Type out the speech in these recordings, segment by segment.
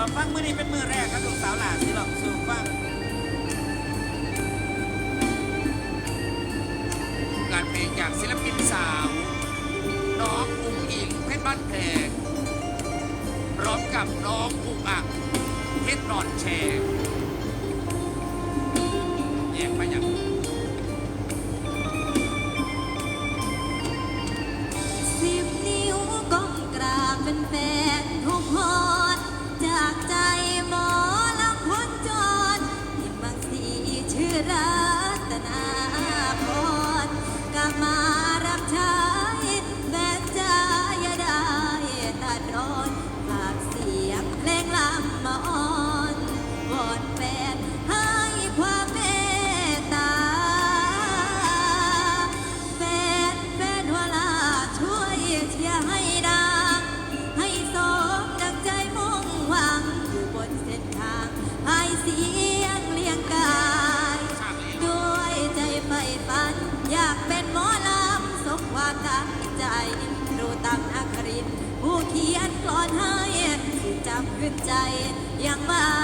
มาฟังมือนี้เป็นมือแรกครับลูกสาวหลานที่ลองสู่ฟังงานเพลงจากศิลปินสาวน้องอุ้งอิงเพชรบ้านแพงพร้อมกับน้องอุ้งอักเพชรนอนแชร์แยกไปอย่าง อย่างมา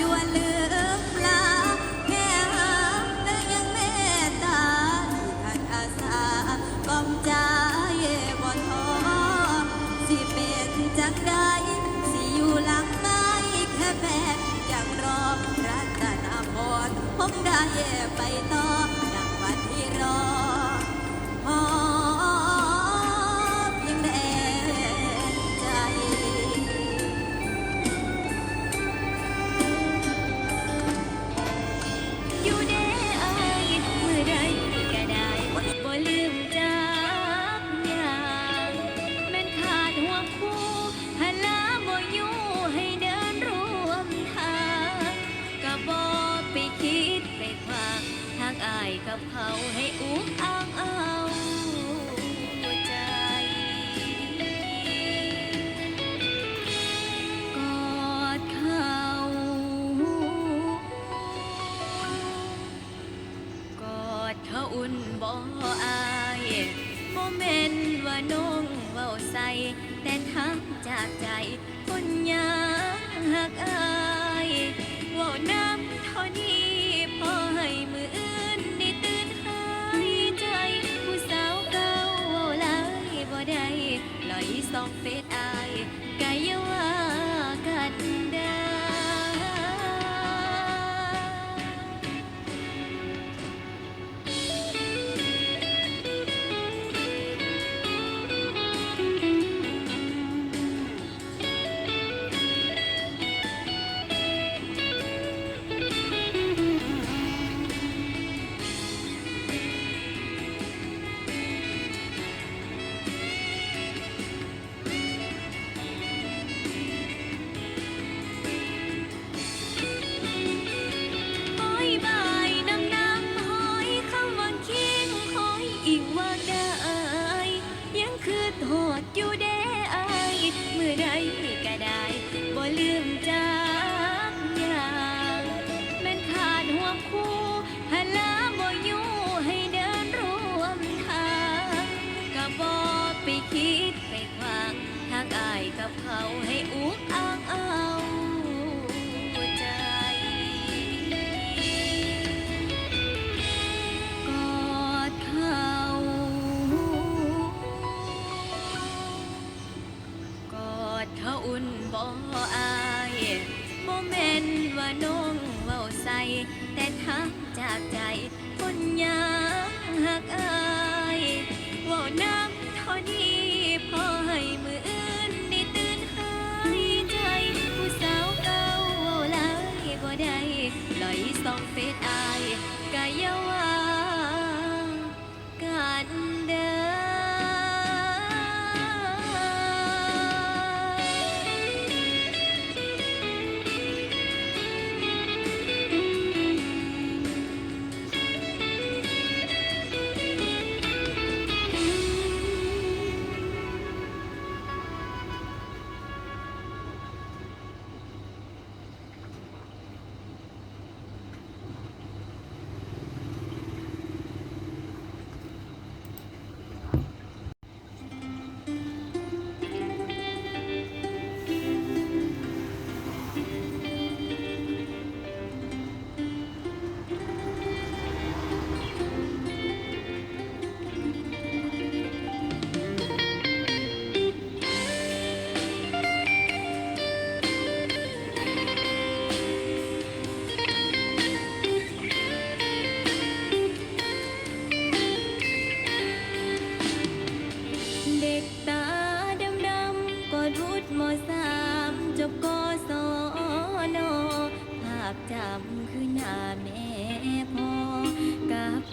ดวนลืมลาแค่หาแต่ยังเมตตาท่านอาสากล่อใจบ่ท้อสิเป็นจังใดสิอยู่หลังไม้แค่แพ้ยังรอพระตนพรคงได้ไปต่อ อุ่นบ่อายบ่แม่นว่าน้องเว้าใส่แต่ทักจากใจคนยังหักอาย อยู่เด้อายเมื่อใด บ่อายบ่แม่นว่าน้องเว้าใส่แต่ทางจากใจคนยังหักอายว้าน้ำเท่านี้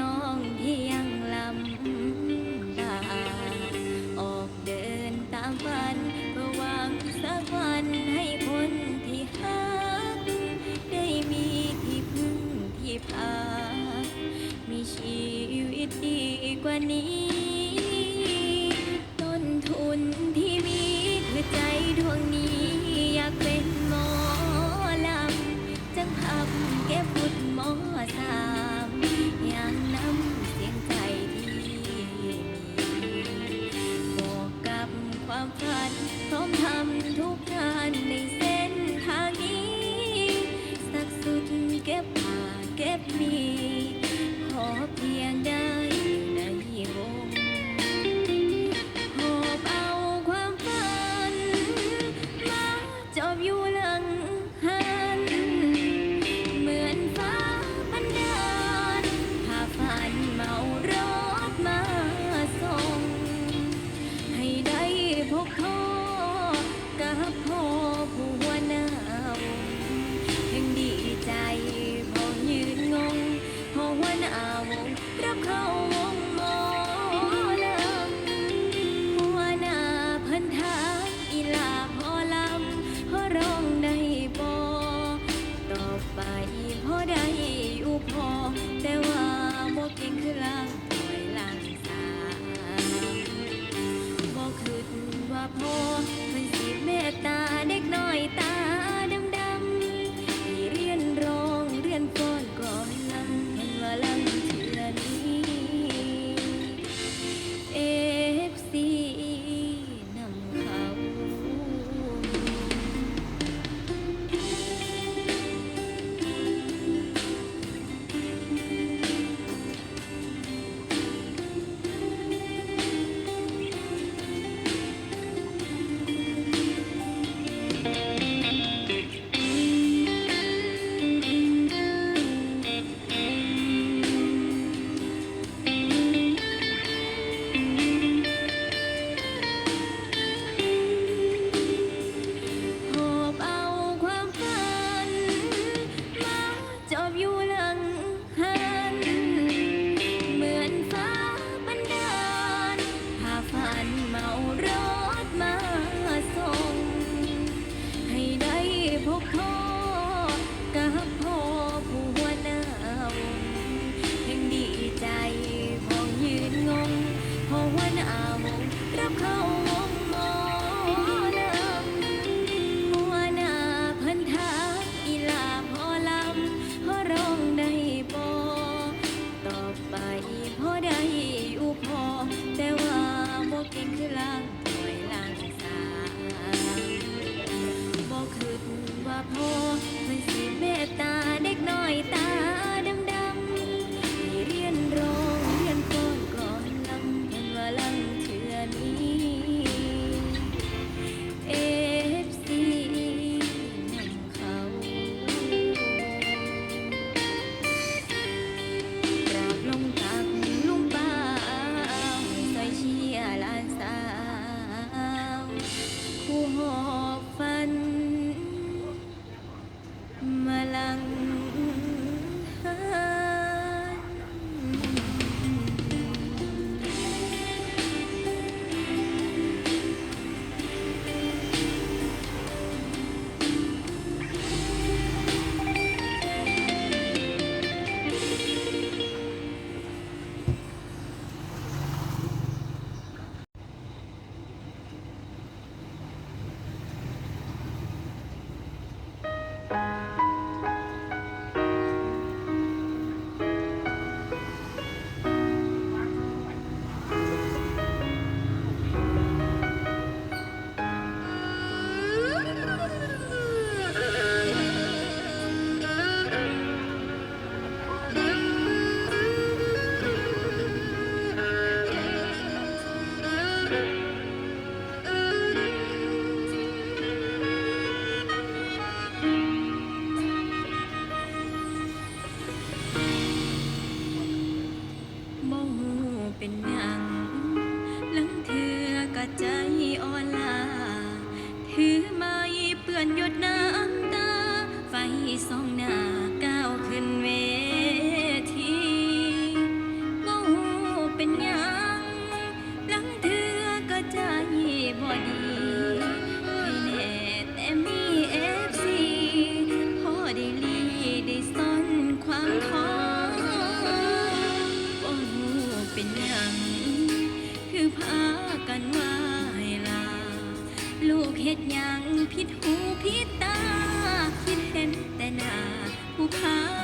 น้อง ใจอ่อนลา ลูกเห็ดยังผิดหูผิดตา คิดเห็นแต่หน้าผู้ค้า